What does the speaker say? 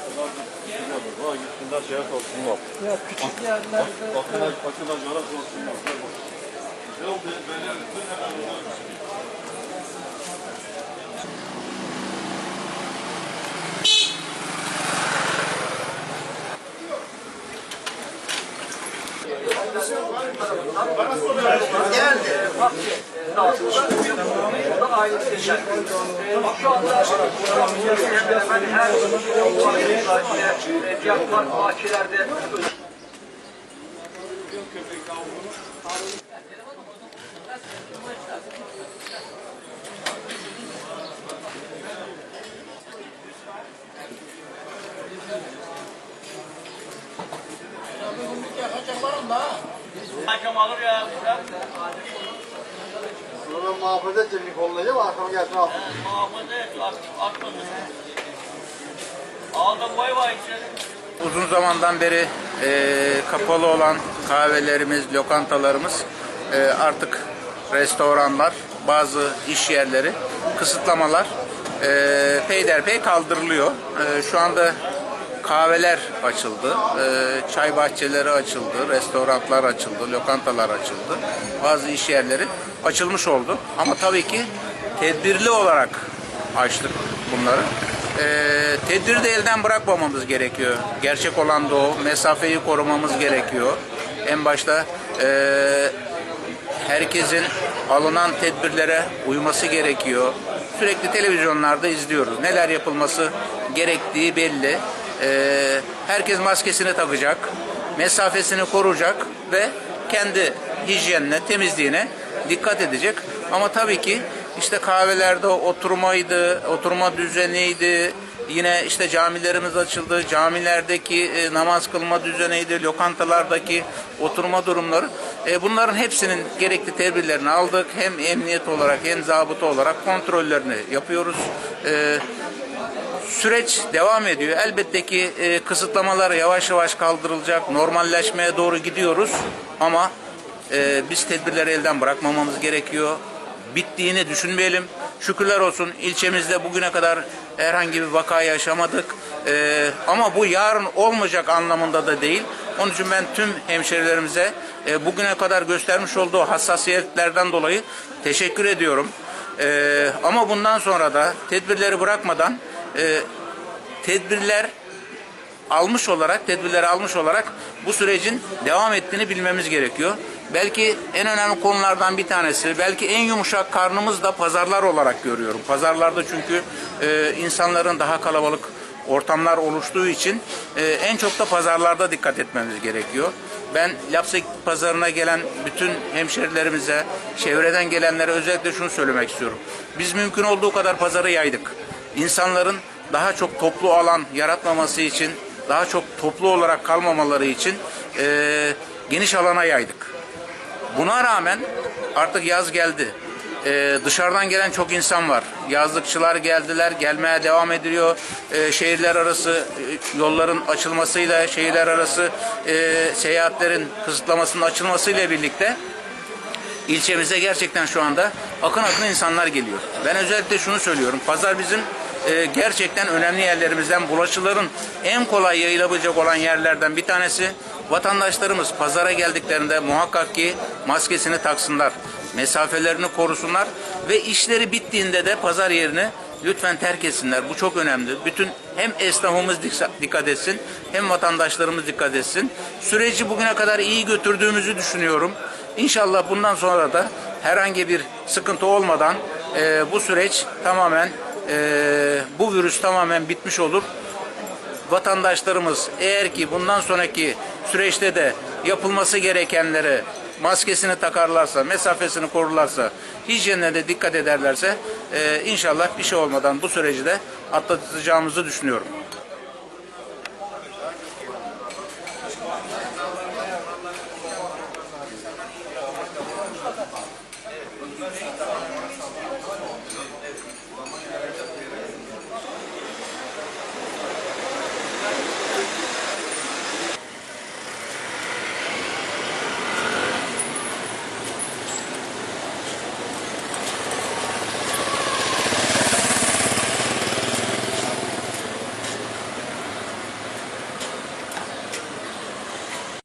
Ha gitsinler şeye kalsınlar. Ya küçük yerlerde Bakın bakın yara kalsınlar. Ne oldu? Böyle bütün hemen olmuş. Şu anda hemen her fiyatlar bahçelerde Hakem alır ya. Sonra muhafaza edeceğim kollayacağım arkama gelsin al. Muhafaza et. Atmadı. Aldım boy var içeri. Uzun zamandan beri e, kapalı olan kahvelerimiz, lokantalarımız e, artık restoranlar, bazı iş yerleri, kısıtlamalar e, peyderpey kaldırılıyor. E, şu anda kahveler açıldı, e, çay bahçeleri açıldı, restoranlar açıldı, lokantalar açıldı. Bazı iş yerleri açılmış oldu. Ama tabii ki tedbirli olarak açtık bunları. Ee, tedbiri de elden bırakmamamız gerekiyor. Gerçek olan da o. Mesafeyi korumamız gerekiyor. En başta ee, herkesin alınan tedbirlere uyması gerekiyor. Sürekli televizyonlarda izliyoruz. Neler yapılması gerektiği belli. Ee, herkes maskesini takacak, mesafesini koruyacak ve kendi hijyenine, temizliğine dikkat edecek. Ama tabii ki işte kahvelerde oturmaydı, oturma düzeniydi. Yine işte camilerimiz açıldı. Camilerdeki e, namaz kılma düzeniydi. Lokantalardaki oturma durumları. E, bunların hepsinin gerekli tedbirlerini aldık. Hem emniyet olarak hem zabıta olarak kontrollerini yapıyoruz. E, süreç devam ediyor. Elbette ki e, kısıtlamalar yavaş yavaş kaldırılacak. Normalleşmeye doğru gidiyoruz. Ama e, biz tedbirleri elden bırakmamamız gerekiyor. Bittiğini düşünmeyelim. Şükürler olsun ilçemizde bugüne kadar herhangi bir vaka yaşamadık. E, ama bu yarın olmayacak anlamında da değil. Onun için ben tüm hemşerilerimize e, bugüne kadar göstermiş olduğu hassasiyetlerden dolayı teşekkür ediyorum. E, ama bundan sonra da tedbirleri bırakmadan e, tedbirler almış olarak, tedbirleri almış olarak bu sürecin devam ettiğini bilmemiz gerekiyor. Belki en önemli konulardan bir tanesi, belki en yumuşak karnımız da pazarlar olarak görüyorum. Pazarlarda çünkü e, insanların daha kalabalık ortamlar oluştuğu için e, en çok da pazarlarda dikkat etmemiz gerekiyor. Ben Lapsek pazarına gelen bütün hemşerilerimize, çevreden gelenlere özellikle şunu söylemek istiyorum. Biz mümkün olduğu kadar pazarı yaydık. İnsanların daha çok toplu alan yaratmaması için, daha çok toplu olarak kalmamaları için e, geniş alana yaydık. Buna rağmen artık yaz geldi. Ee, dışarıdan gelen çok insan var. Yazlıkçılar geldiler, gelmeye devam ediliyor. Ee, şehirler arası e, yolların açılmasıyla, şehirler arası e, seyahatlerin kısıtlamasının açılmasıyla birlikte ilçemize gerçekten şu anda akın akın insanlar geliyor. Ben özellikle şunu söylüyorum. Pazar bizim e, gerçekten önemli yerlerimizden bulaşıların en kolay yayılabilecek olan yerlerden bir tanesi. Vatandaşlarımız pazara geldiklerinde muhakkak ki maskesini taksınlar, mesafelerini korusunlar ve işleri bittiğinde de pazar yerini lütfen terk etsinler. Bu çok önemli. Bütün hem esnafımız dikkat etsin hem vatandaşlarımız dikkat etsin. Süreci bugüne kadar iyi götürdüğümüzü düşünüyorum. İnşallah bundan sonra da herhangi bir sıkıntı olmadan e, bu süreç tamamen e, bu virüs tamamen bitmiş olur. Vatandaşlarımız eğer ki bundan sonraki süreçte de yapılması gerekenleri maskesini takarlarsa, mesafesini korurlarsa, hijyenine de dikkat ederlerse e, inşallah bir şey olmadan bu süreci de atlatacağımızı düşünüyorum.